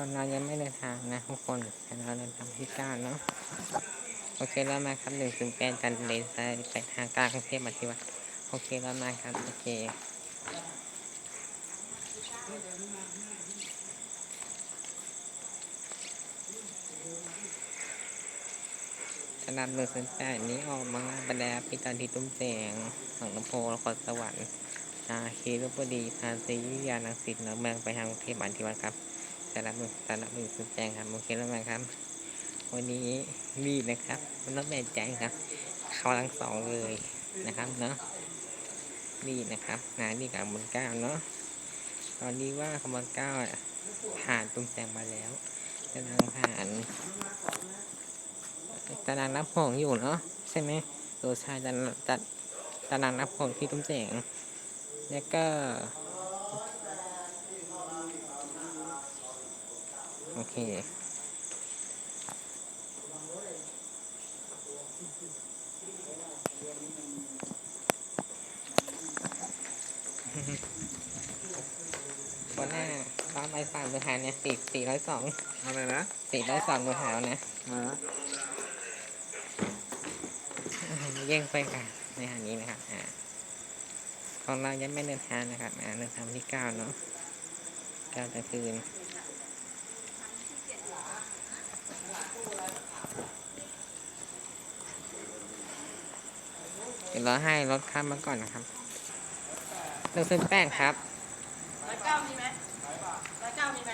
อนเรายังไม่เดินทางนะทุกคนแต่เราเดินทางที่ก้าเนาะโอเคแล้วมาครับหนึ่งถึงแปดจันทร์เลสายไปทางกลางกรุงเทพมาที่วัดโอเคแล้วมาครับโอเคสำหรับหนึ่งถึงแปดนี้ออกมางานบรรดาพิจารที่ตุ้มแสงของลำโพงละครสวรรค์อาคีรุปดีทานซีวิทยานังสิตเมืองไปทางกรุงเทพมาทีวัดครับ สำหรับมือสำหรับมือสุดแจงครับโอเคแล้วนะครับ วันนี้มีนะครับมันต้องแบ่งใจครับเขาทั้งสองเลยนะครับเนาะนี่นะครับนานี่กับบนเก้าเนาะตอนนี้ว่าขบวนเก้าผ่านตุ้มแจงมาแล้วกำลังผ่านตารางนับผงอยู่เนาะใช่ไหมตัวชายจะจัดตารางนับผงที่ตุ้มแจงแล้วก็ โอเค วันหน้าร้านใบสั่งมือหาเนี่ยสี่สี่ร้อยสองอะไรนะสี่ร้อยสองมือหาวนะมาเย่งไปกันในหานี้นะครับอ่าของเรายังไม่เดินทางนะครับอ่าเดินทางวันที่เก้าเนาะเก้ากลางคืน เดี๋ยวเราให้รถข้ามมาก่อนนะครับหนึ่งเป็นแป้งครับร้อยเก้ามีไหมร้อยเก้ามีไหม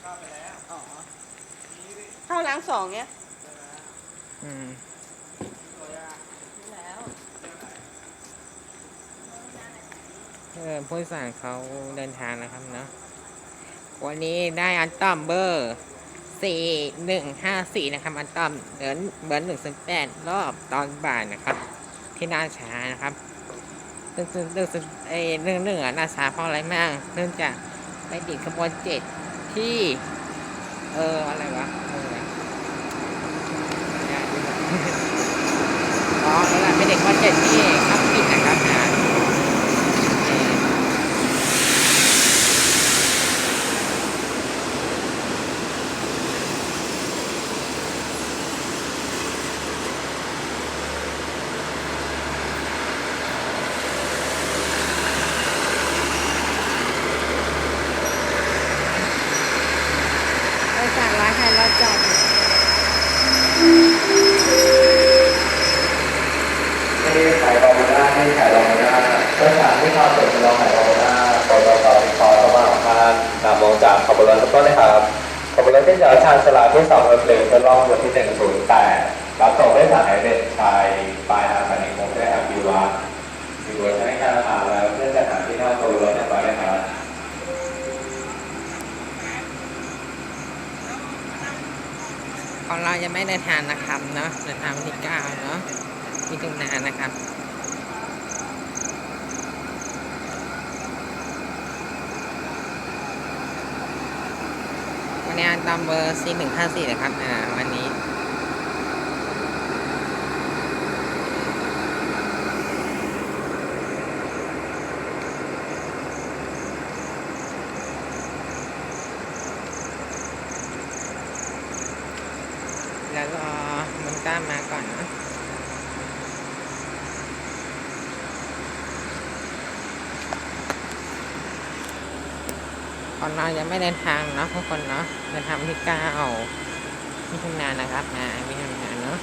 เข้าไปแล้วอ๋อเข้าล้างสองเนี้ยอืมมีแล้วเออผู้โดยสารเขาเดินทางนะครับเนาะวันนี้ได้อันตอมเบอร์สี่หนึ่งห้าสี่นะครับ อันตอมเดินเบิร์นหนึ่งสิบแปดรอบตอนบ่ายนะครับ ที่น่าช้านะครับเรื่องเรื่องเอเรื่องหนึ่งอะน่าช้าเพราะอะไรมากเนื่องจากไปติดขบวนเจ็ดที่ เอออะไรวะอ๋อนั่นแหละเป็นเด็กขบวนเจ็ดที่ขับผิดนะครับริษัทร้านให้เราจอดอยู่ ที่ขายบาบูน่าที่ขายบาบูน่าเพื่อสารที่ความสดลองขายบาบูน่าปตทติดต่อระหว่างทางนำมองจากขบวนรถทุกต้นนะครับ ขบวนรถที่จะชาญฉลาดที่สองรถเร็วจะล่องบนที่หนึ่งศูนย์แปดรับส่งได้สายเด็ดชายปลายทางสถานีกรุงเทพอภิวัตอยู่บนใช้การผ่านแล้วเพื่อจะหาที่นั่งตัวรถเรียบร้อยนะครับของเรายังไม่เดินทางนะครับเนาะเดินทางวันที่เก้าเนาะมิถุนานนะครับ วันนี้ ตามเบอร์ซีหนึ่งห้าสี่นะครับ อ่า วันนี้ แล้วรอมันกล้ามาก่อนนะก่ อนเรายังไม่เดินทางเนาะทุกคนเนาะเดินทางที่เก้ามิถุนายนนะครับนะมิถุนายนเนาะ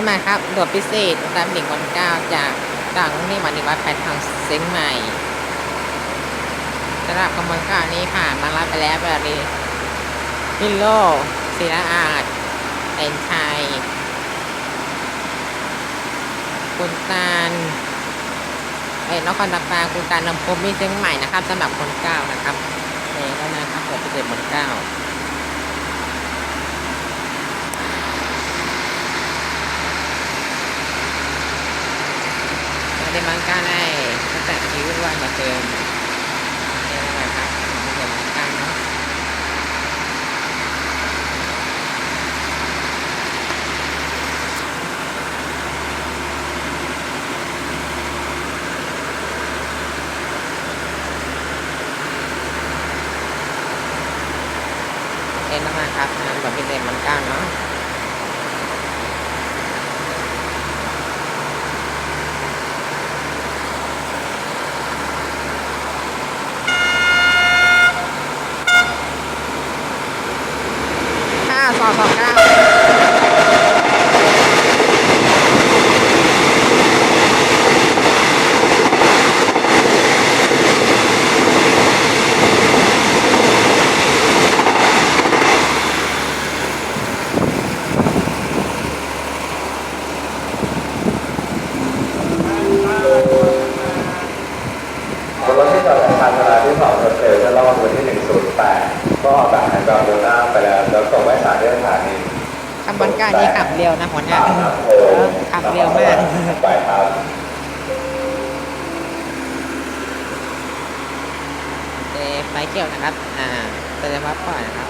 แล้วมาครับด่วนพิเศษตามดิ่งวันเก้าจากจากกรุงเทพมานิวัดไปทางเซ็งใหม่สำหรับขบวนการนี้ผ่านมารับไปแล้วแบบนี้พิโลศิลาอาจเต็นชัยคุณตาลเอ้ยนครตาปาคุณตาลนำพมมีเชียงใหม่นะครับสำหรับคนเก้านะครับเองแล้วนะครับด่วนพิเศษบนเก้า ไม่ได้มังการได้ ตั้งแต่ชีวิตวันมาเติมนี่แหละครับไม่ได้มังการเนาะเอ็นมากครับงานแบบพิเศษมังการเนาะ ห้าสองสองเก้าบนรถที่จอดในชานชาลาที่สองรถเร็วจะระหว่างวันที่ 108 ก็ออกจากแอนดรอมูน่าไปแล้วแล้วส่งไปสถานีสถานี ขบวน การนี้ขับเร็วนะหัวหน้าขับเร็วมากไปครับเอไฟเขียวนะครับ อ่าแสดงว่าปล่อยนะครับ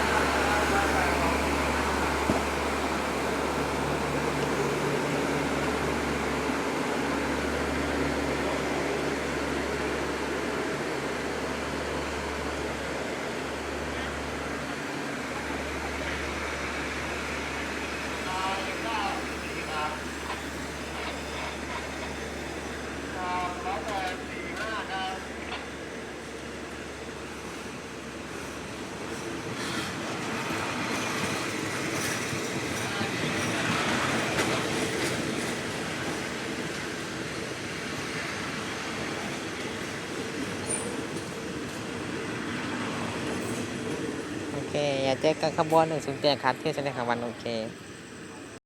แต่เจอกันขบวนหนึ่งศูนย์เจ็ดครับที่แสดงขบวันโอเค